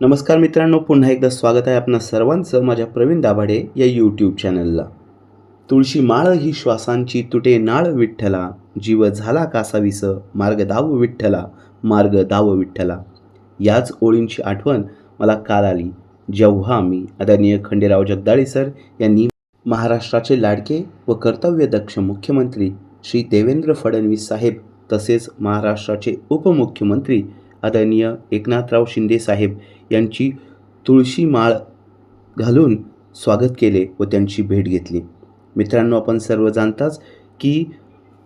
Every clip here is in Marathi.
नमस्कार मित्रांनो पुन्हा एकदा स्वागत आहे आपणा सर्वांचं माझ्या प्रवीण दाभाडे या यूट्यूब चॅनलला तुळशी माळ ही श्वासांची तुटे नाळ विठ्ठला जीव झाला कासावीस मार्ग दाव विठ्ठला मार्ग दाव विठ्ठला. याच ओळींची आठवण मला काल आली. जेव्हा मी आदरणीय खंडेराव जगदाळे सर यांनी महाराष्ट्राचे लाडके व कर्तव्यदक्ष मुख्यमंत्री श्री देवेंद्र फडणवीस साहेब तसेच महाराष्ट्राचे उपमुख्यमंत्री आदरणीय एकनाथराव शिंदे साहेब यांची तुळशी माळ घालून स्वागत केले व त्यांची भेट घेतली. मित्रांनो आपण सर्व जाणताच की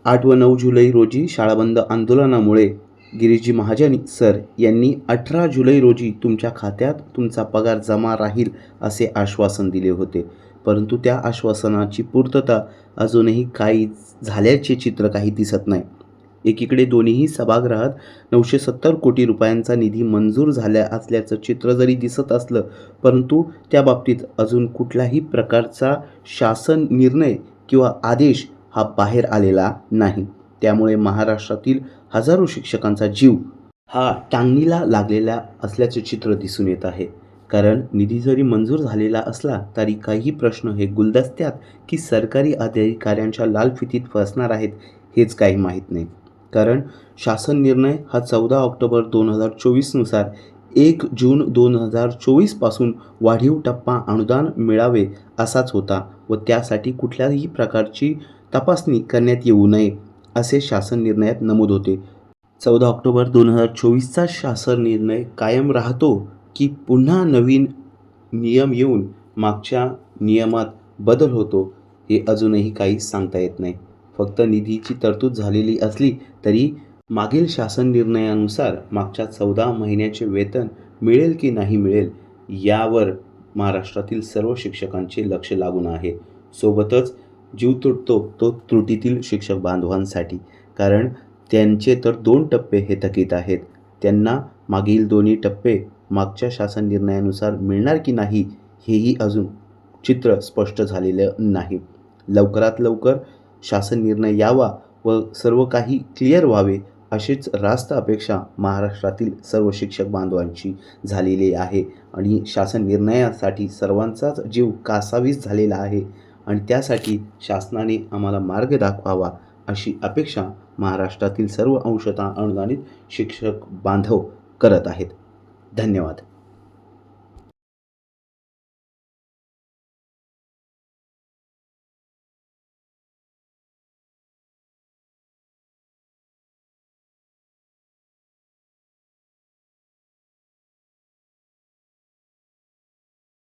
आठ व नऊ जुलै रोजी शाळाबंद आंदोलनामुळे गिरीजी महाजन सर यांनी अठरा जुलै रोजी तुमच्या खात्यात तुमचा पगार जमा राहील असे आश्वासन दिले होते. परंतु त्या आश्वासनाची पूर्तता अजूनही काही झाल्याचे चित्र काही दिसत नाही. एकीकडे दोन्हीही सभागृहात नऊशे सत्तर कोटी रुपयांचा निधी मंजूर झाल्या असल्याचं चित्र जरी दिसत असलं परंतु त्या बाबतीत अजून कुठल्याही प्रकारचा शासन निर्णय किंवा आदेश हा बाहेर आलेला नाही. त्यामुळे महाराष्ट्रातील हजारो शिक्षकांचा जीव हा टांगणीला लागलेला असल्याचे चित्र दिसून येत आहे. कारण निधी जरी मंजूर झालेला असला तरी काही प्रश्न हे गुलदस्त्यात की सरकारी अधिकाऱ्यांच्या लालफितीत फसणार आहेत हेच काही माहीत नाही. कारण शासन निर्णय हा चौदा ऑक्टोबर दोन हजार चोवीसनुसार एक जून दोन हजार चोवीसपासून वाढीव टप्पा अनुदान मिळावे असाच होता व त्यासाठी कुठल्याही प्रकारची तपासणी करण्यात येऊ नये असे शासन निर्णयात नमूद होते. चौदा ऑक्टोबर दोन हजार चोवीसचा शासन निर्णय कायम राहतो की पुन्हा नवीन नियम येऊन मागच्या नियमात बदल होतो हे अजूनही काही सांगता येत नाही. फक्त निधीची तरतूद झालेली असली तरी मागील शासन निर्णयानुसार मागच्या चौदा महिन्याचे वेतन मिळेल की नाही मिळेल यावर महाराष्ट्रातील सर्व शिक्षकांचे लक्ष लागून आहे. सोबतच जीव तुटतो तो त्रुटीतील शिक्षक बांधवांसाठी. कारण त्यांचे तर दोन टप्पे हे थकीत आहेत. त्यांना मागील दोन्ही टप्पे मागच्या शासन निर्णयानुसार मिळणार की नाही हेही अजून चित्र स्पष्ट झालेलं नाही. लवकरात लवकर शासन निर्णय यावा व सर्व काही क्लिअर व्हावे अशीच रास्त अपेक्षा महाराष्ट्रातील सर्व शिक्षक बांधवांची झालेली आहे. आणि शासन निर्णयासाठी सर्वांचाच जीव कासावीस झालेला आहे. आणि त्यासाठी शासनाने आम्हाला मार्ग दाखवावा अशी अपेक्षा महाराष्ट्रातील सर्व अंशतः अनुदानित शिक्षक बांधव करत आहेत. धन्यवाद.